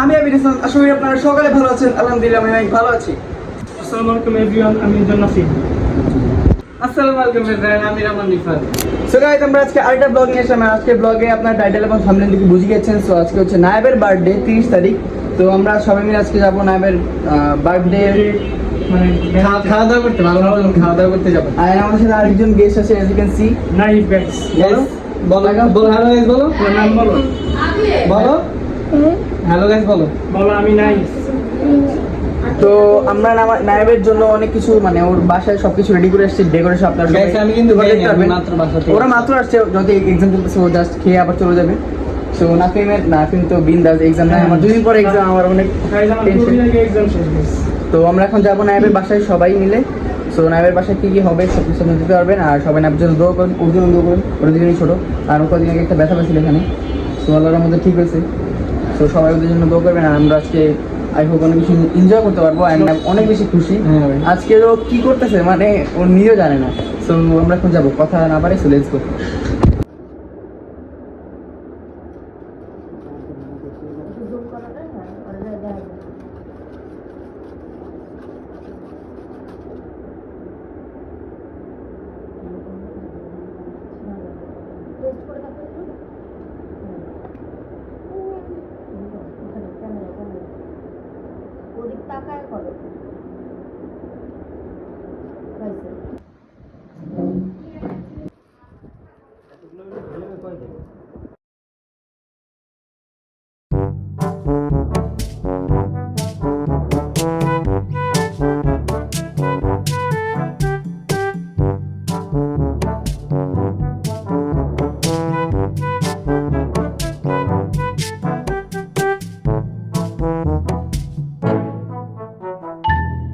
আমি আপনারা সকালে ভালো আছেন। আলহামদুলিল্লাহ আমি ভালো আছি। আসসালামু আলাইকুম এভরিওয়ান আমি জন্নাফি আসসালামু আলাইকুম এভরিওয়ান আমি রামান রিফাত সো গাইস আমরা আজকে আরেকটা ব্লগ নিয়ে এসেছি আজকে ব্লগে আপনার টাইটেল এবং থাম্বনেল দেখে বুঝে গেছেন। সো আজকে হচ্ছে নায়েবের বার্থডে 30 তারিখ। তো আমরা সবাই মিলে আজকে যাব নায়েবের বার্থডে মানে খাওয়া দাওয়া করতে ভালো ভালো খাওয়া দাওয়া করতে যাব। আর আমাদের সাথে আরেকজন গেস্ট আছে as you can see nice bags বলো। বলো। বলো হ্যালো গাইস বলো। নাম বলো। বলো। হ্যালো গাইস বলো। বলো আমি নাইস তো আমরা নায়েবের জন্য অনেক কিছু মানে ওর বাসায় সবকিছু রেডি করে এসেছি ডেকোরেশন আপনারা আমি কিন্তু ওরা মাত্র আসছে যদি এক্সাম চলতেছে ও জাস্ট খেয়ে আবার চলে যাবে। সো নাফিমের নাফিম তো বিন্দাস এক্সাম নাই আমার দুদিন পরে এক্সাম আমার অনেক তো আমরা এখন যাব নায়েবের বাসায় সবাই মিলে। সো নায়েবের বাসায় কি কি হবে সব কিছু দিতে পারবেন আর সবাই নায়েবের জন্য দোয়া করুন ওর জন্য দোয়া করুন। ওরা দুজনই ছোটো আর ও কদিন আগে একটা ব্যথা পেয়েছিল এখানে। সো আল্লাহর মধ্যে ঠিক হয়েছে। সো সবাই ওদের জন্য দোয়া করবেন আর আমরা আজকে আই হোপ অনেক বেশি এনজয় করতে পারব অ্যান্ড অনেক বেশি খুশি। হ্যাঁ আজকে ও কি করতেছে মানে ও নিজেও জানে না। সো আমরা এখন যাব। কথা না পারে সো লেটস গো 高い頃。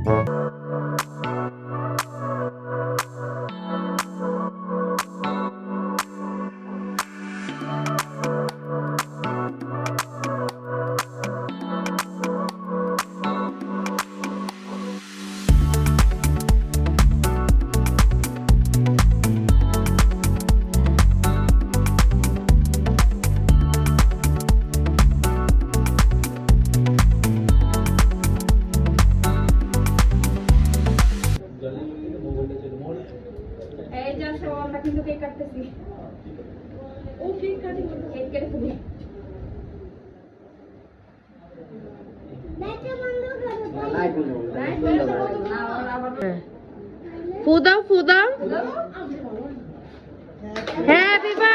হয়েছে কিন্তু কেক কাটতেছি ও কেক কাটি কেক কেটে ফেলি ফুদাও ফুদাও হ্যাপি বার্থডে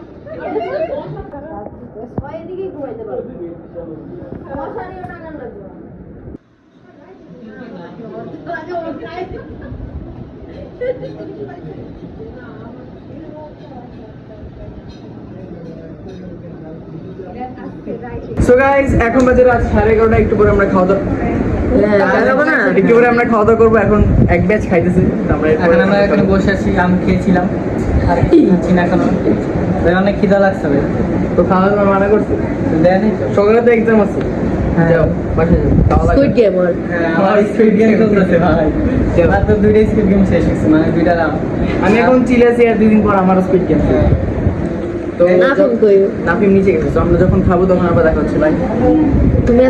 ঘুমাইতে পারব। মশারিও টাঙানো লাগবে সো গাইস এখন বাজে রাত সাড়ে এগারোটা একটু পরে আমরা খাওয়া দাওয়া একটু করে আমরা খাওয়া দাওয়া করব এখন এক ব্যাচ খাইতেছি। আমরা এখন আমরা এখানে বসে আছি আম খেয়েছিলাম। আর খাচ্ছি না এখনও। অনেক খিদা লাগছে ভাই। তো খাওয়া দাওয়া মানা করছি? দেয়নি সকালে তো এক্সাম আছে। হ্যাঁ। যাও বাসায় যাও। খাওয়া লাগবে। Squid Game ওর। আমার স্কুইড গেম চলতেছে ভাই। আমার তো দুইটাই স্কুইড গেম শেষ হয়েছে মানে দুইটা রাম আমি এখন চিলে আছি আর দুই দিন পর আমার স্পিড গেম তো না ফোন নাফিম নিচে গেছে তো আমরা যখন খাব তখন আবার দেখা হচ্ছে ভাই তুমি